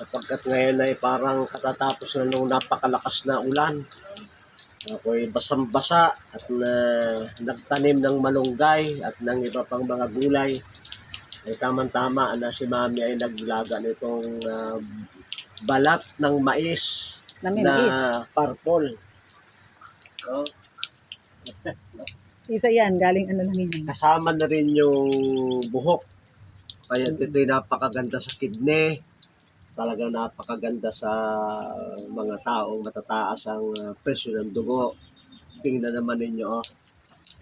sapagkat ngayon ay parang katatapos na nung napakalakas na ulan. Ako'y basang-basa at na, nagtanim ng malunggay at ng iba pang mga gulay. Ay tamang-tama na si Mami ay naglaga nitong ah, balat ng mais Na may na mais. purple. Oh, Isa yan, galing ano lang yan. kasama na rin yung buhok. Kaya ito'y napakaganda sa kidney. Talagang napakaganda sa mga taong matataas ang uh, presyo ng dugo. Tingnan naman ninyo, oh.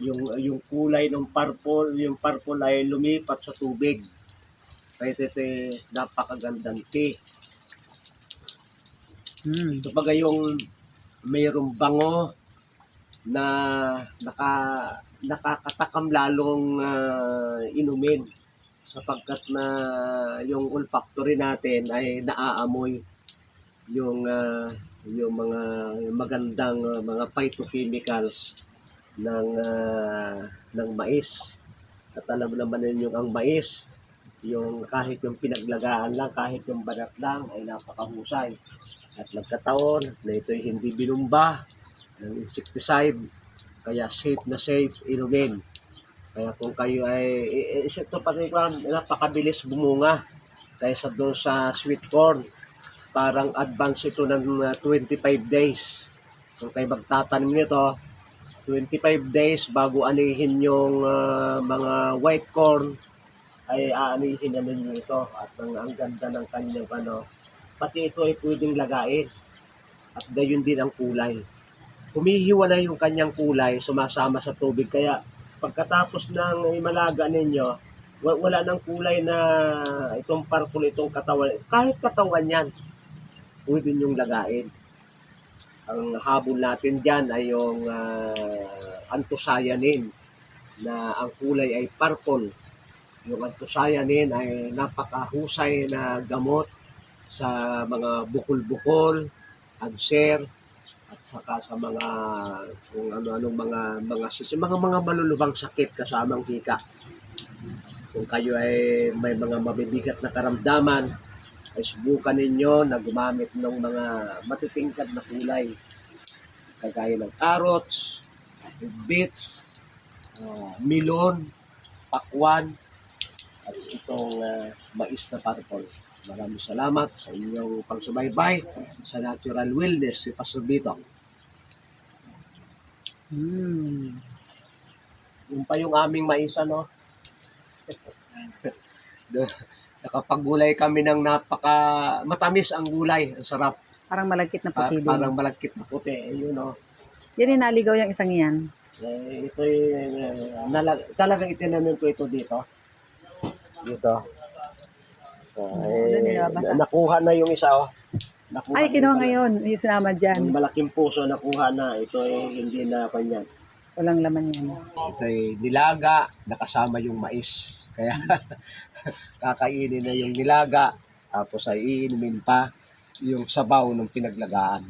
yung, yung kulay ng purple, yung purple ay lumipat sa tubig. Kaya ito'y napakagandang tea. Hmm. Ito baga yung mayroong bango na naka, nakakatakam lalong ah, inumin sapagkat na yung olfactory natin ay naaamoy yung ah, yung mga magandang ah, mga phytochemicals ng ah, ng mais. At alam naman ninyo ang mais, yung kahit yung pinaglagaan lang, kahit yung balat lang ay napakahusay. At nagkataon na ito'y hindi binumba ng insecticide, kaya safe na safe inumin. Kaya kung kayo ay, ito pati kwan, napakabilis bumunga kaysa doon sa sweet corn. Parang advance ito ng uh, 25 days. Kung kayo magtatanim nito, 25 days bago anihin yung uh, mga white corn, ay aanihin na ninyo ito. At ang, ang ganda ng kanyang ano, pati ito ay pwedeng lagain. At gayon din ang kulay. Humihiwalay yung kanyang kulay, sumasama sa tubig. Kaya pagkatapos ng imalaga ninyo, wa- wala nang kulay na itong purple, itong katawan. Kahit katawan yan, pwede niyong lagain. Ang habol natin dyan ay yung uh, anthocyanin na ang kulay ay purple. Yung anthocyanin ay napakahusay na gamot sa mga bukol-bukol, ulcer, at saka sa mga kung ano-anong mga mga sis- mga mga malulubang sakit kasamang hika. Kung kayo ay may mga mabibigat na karamdaman, ay subukan ninyo na gumamit ng mga matitingkad na kulay kagaya ng carrots, beets, ah, milon, pakwan, at itong ah, mais na purple. Maraming salamat sa inyong pagsubaybay sa Natural Wellness si Pastor Bito. Hmm. Yung pa yung aming mais, ano? Nakapagulay kami ng napaka matamis ang gulay. Ang sarap. Parang malagkit na Pa- puti din. parang malagkit na puti. Eh, Yun, oh. Yan yung naligaw yung isang yan. Eh, ito eh, nalag, talagang itinanim ko ito dito. Dito. Doon eh, nilabas, ah. nakuha na yung isa, oh. Nakuha Ay, kinuha yung ngayon. Yung sinama dyan. Yung malaking puso nakuha na. Ito eh, hindi na kanyan. Walang laman yan. Ito ay nilaga, nakasama yung mais. Kaya kakainin na yung nilaga, tapos ay iinumin pa yung sabaw ng pinaglagaan.